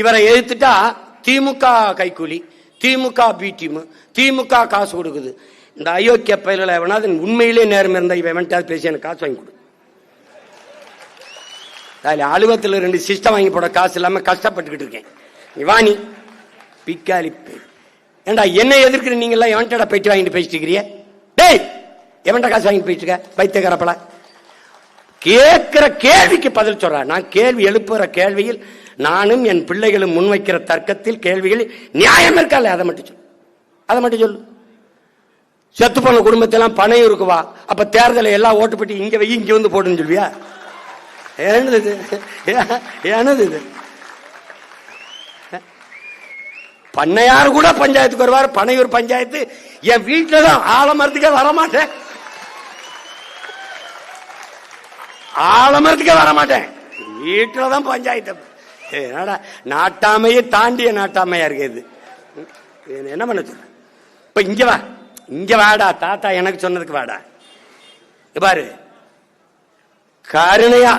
இவரை எதிர்த்துட்டா திமுக கைக்கூலி திமுக B team திமுக காசு கொடுக்குது. இந்த அயோக்கிய பயிர்களை எவனாவது உண்மையிலே நேரம் இருந்தா இவன் எவன்ட்டாவது பேசி எனக்கு காசு வாங்கி கொடு. அதில் அலுவலகத்தில் ரெண்டு சிஸ்டம் வாங்கி போட காசு இல்லாம கஷ்டப்பட்டுக்கிட்டு இருக்கேன். இவானி பிக்காலி ஏண்டா என்ன எதிர்க்கிற நீங்க எல்லாம் எவன்டா பெட்டி வாங்கிட்டு பேசிட்டு இருக்கிறீங்க? டேய் எவன்டா காசு வாங்கிட்டு போயிட்டு இருக்க? பைத்தியக்காரப்பல கேட்கிற கேள்விக்கு பதில் சொல்றார் நான் கேள்வி எழுப்புற கேள்வியில் நானும் என் பிள்ளைகளும் முன்வைக்கிற தர்க்கத்தில் கேள்விகளில் நியாயம் இருக்கால அதை மட்டும் சொல்லு. அதை மட்டும் சொல்லு. செத்து போன குடும்பத்தெல்லாம் பணம் இருக்குவா? அப்ப தேர்தலை எல்லாம் ஓட்டு பெட்டி இங்க வை இங்க வந்து போடுன்னு சொல்வியா என்னது இது? என்னது இது? பண்ணையார் கூட பஞ்சாயத்துக்கு வருவார். பனையூர் பஞ்சாயத்து என் வீட்டுல தான் ஆலமரத்துக்கே வரமாட்டேன். ஆலமரத்துக்கே வரமாட்டேன். வீட்டுல தான் பஞ்சாயத்து என்னடா நாட்டாமையை தாண்டிய நாட்டாமையா இருக்குது என்ன பண்ண சொல்ற? இப்ப இங்க வா. இங்க வாடா தாத்தா எனக்கு சொன்னதுக்கு வாடா. பாரு. கருணையா